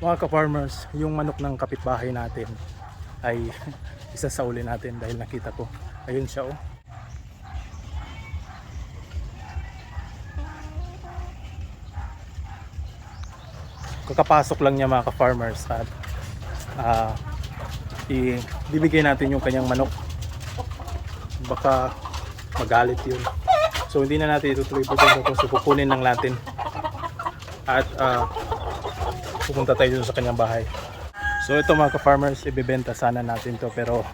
Mga ka-farmers, yung manok ng kapitbahay natin ay isa sa uli natin dahil nakita ko. Ayun siya oh. Kakapasok lang niya mga ka-farmers at ah, i- bibigay natin yung kanyang manok. Baka magalit yun. So hindi na natin itutuloy po dito. So kukunin lang natin. At ah, pupunta tayo sa kanyang bahay. So ito mga ka-farmers, ibebenta sana natin to pero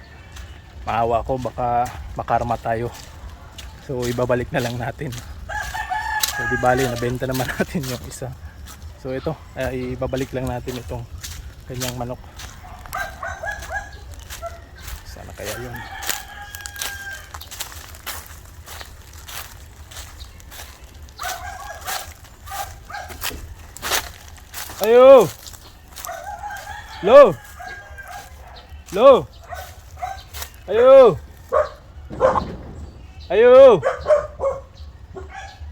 maawa ko baka makarma tayo. So ibabalik na lang natin. So di bali, nabenta naman natin yung isa. So ito, ay ibabalik lang natin itong kanyang manok. Sana kaya yun. Ayo! Lo! Lo! Ayo! Ayo!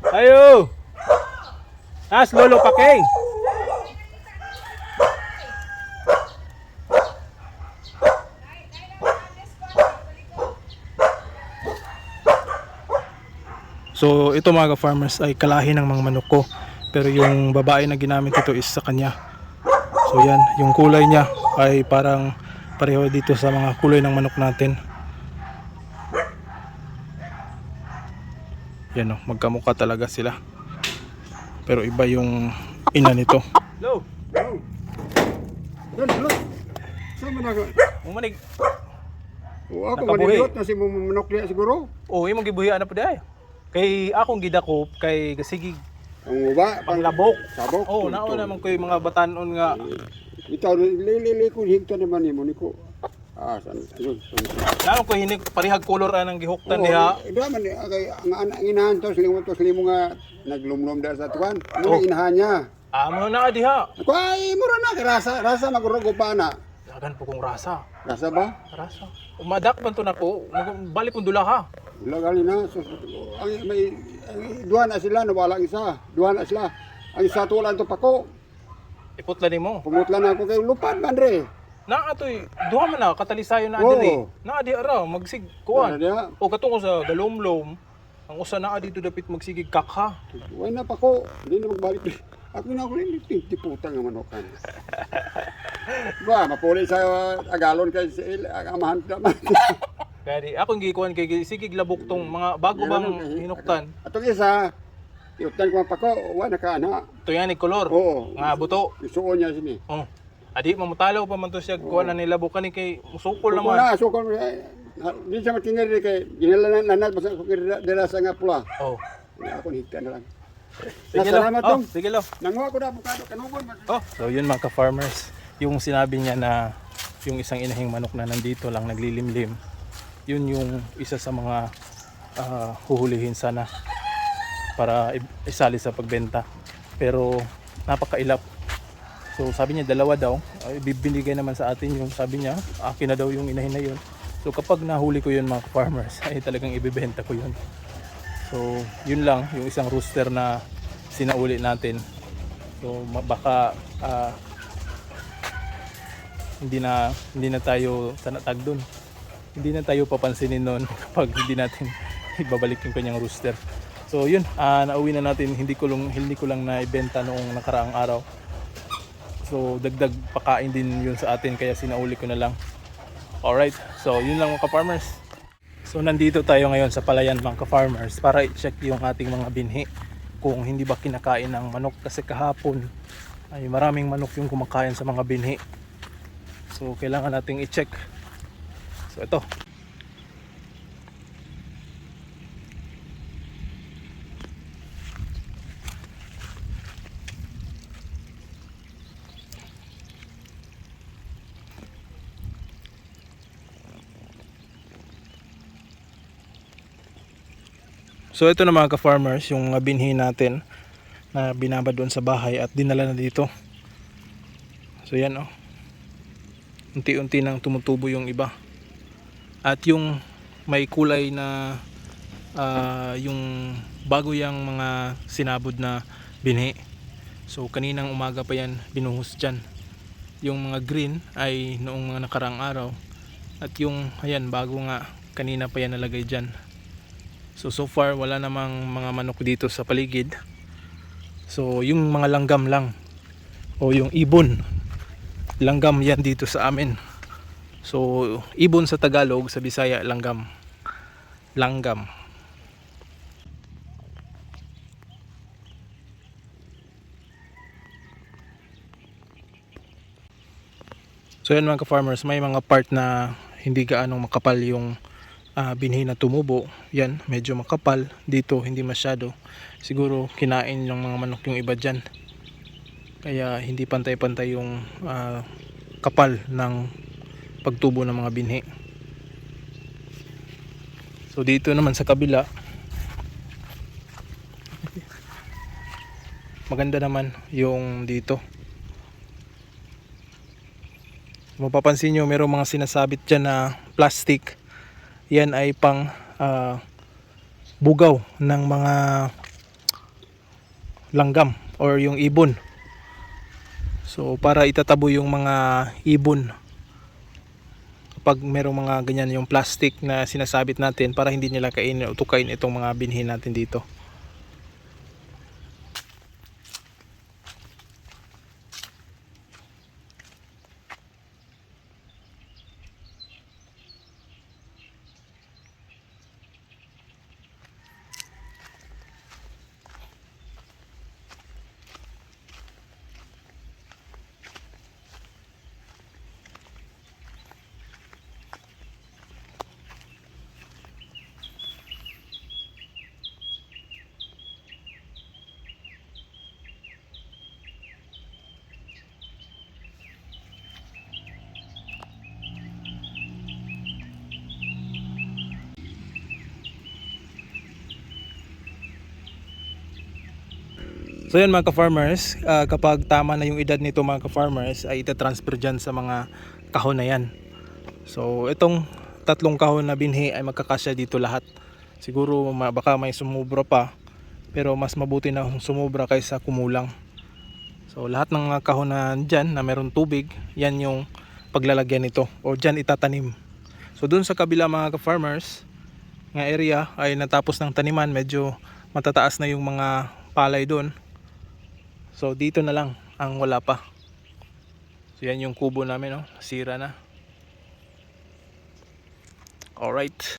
Ayo! As lolo pakeng. So ito mga farmers ay kalahi ng mga manok ko. Pero yung babae na ginamit ito is sa kanya. So yan, yung kulay niya ay parang pareho dito sa mga kulay ng manok natin. Yan o, magkamukha talaga sila. Pero iba yung ina nito. Hello! Doon, doon. Saan man ako? Umanig. O ako, manilot na si Manok niya siguro. Oh, imong gibuhian na pa day. Kay akong gidako kay sige Ang uba, panglabok. sabok. Oh, nauna naman ko yung mga batanon nga Ito, lilili ko, higta naman ni mo, Niko. Ah, saan? Ayun, saan? naon ko hinig parihag kolor anang gihuktan diha. Ida man, eh, kay ang anak inahan to, silimo to, silimo nga, naglumlum dahil sa tuwan. Oh. Muna inahan niya. Amo na diha. Ay, mura na, rasa, rasa magurugo pa na. Dagan po kong rasa. Rasa ba? Rasa. Umadak man to nako. Balik kong dula ha. Ilagali na. So, ang, may, ang, duha na sila, nawala ang isa. Duha na sila. Ang isa tulan to pako. Iputla nimo. Pumutla na ako kay Lupan, Mandre. Na atoy duha man na katalisayo na Oo. diri. Na di ara magsig niya? O katong sa galomlom. Ang usa na dito dapit magsigig kakha. Huwag na pa ko. Hindi na magbalik. Ako na ako rin, tinti puta nga manokan. ba, mapuli sa agalon kay ang amahan naman. Kaya di akong gikuan kay sigig labok tong mga bago bang hinuktan. Atong isa, iutan ko pa ko, wa na ka na. Tuyan ni kolor. Oo. Nga buto. Isuon niya sini. Oh. Adi mamutalaw pa man to siya kuan na nilabok kani kay musukol Sukol naman. na, sukol na. Di siya matingin rin kay, ginala na nanat, basta sukir dila sa nga pula. Oh. Ako higta na lang. Sige lo. Nasalamat Oh, sige lo. Nanguha ko na abukado, kanugon. Oh, so yun mga ka-farmers, yung sinabi niya na yung isang inahing manok na nandito lang naglilimlim, yun yung isa sa mga ah, huhulihin sana para isali sa pagbenta. Pero napakailap. So sabi niya dalawa daw, ay, bibinigay naman sa atin yung sabi niya, akin na daw yung inahin na yun. So kapag nahuli ko yun mga farmers, ay talagang ibebenta ko yun. So yun lang, yung isang rooster na sinauli natin. So baka ah, hindi na hindi na tayo tanatag doon. Hindi na tayo papansinin noon kapag hindi natin ibabalik yung kanyang rooster. So yun, ah, nauwi na natin. Hindi ko lang hindi ko lang na ibenta noong nakaraang araw. So dagdag pakain din yun sa atin kaya sinauli ko na lang. Alright, so yun lang mga ka-farmers. So nandito tayo ngayon sa palayan mga ka-farmers para i-check yung ating mga binhi kung hindi ba kinakain ng manok kasi kahapon ay maraming manok yung kumakain sa mga binhi. So kailangan nating i-check. So ito. So ito na mga ka-farmers, yung binhi natin na binaba doon sa bahay at dinala na dito. So yan oh. Unti-unti nang tumutubo yung iba. At yung may kulay na ah, yung bago yung mga sinabod na binhi. So kaninang umaga pa yan binuhos dyan. Yung mga green ay noong mga nakarang araw. At yung, ayan, bago nga, kanina pa yan nalagay dyan. So, so far, wala namang mga manok dito sa paligid. So, yung mga langgam lang. O yung ibon. Langgam yan dito sa amin. So, ibon sa Tagalog, sa Bisaya, langgam. Langgam. So yan mga ka-farmers, may mga part na hindi gaanong makapal yung ah, binhi na tumubo. Yan, medyo makapal. Dito, hindi masyado. Siguro kinain ng mga manok yung iba dyan. Kaya hindi pantay-pantay yung ah, kapal ng pagtubo ng mga binhi. So dito naman sa kabila, maganda naman yung dito. mapapansin nyo merong mga sinasabit dyan na plastic yan ay pang ah, bugaw ng mga langgam or yung ibon so para itatabo yung mga ibon kapag merong mga ganyan yung plastic na sinasabit natin para hindi nila kainin o tukain itong mga binhin natin dito So yan mga ka-farmers, ah, kapag tama na yung edad nito mga ka-farmers ay itatransfer dyan sa mga kahon na yan. So itong tatlong kahon na binhi ay magkakasya dito lahat. Siguro baka may sumubra pa pero mas mabuti na sumubra kaysa kumulang. So lahat ng mga kahon na dyan na meron tubig, yan yung paglalagyan nito o dyan itatanim. So dun sa kabila mga ka-farmers, nga area ay natapos ng taniman, medyo matataas na yung mga palay doon. So dito na lang ang wala pa. So yan yung kubo namin, no? sira na. Alright.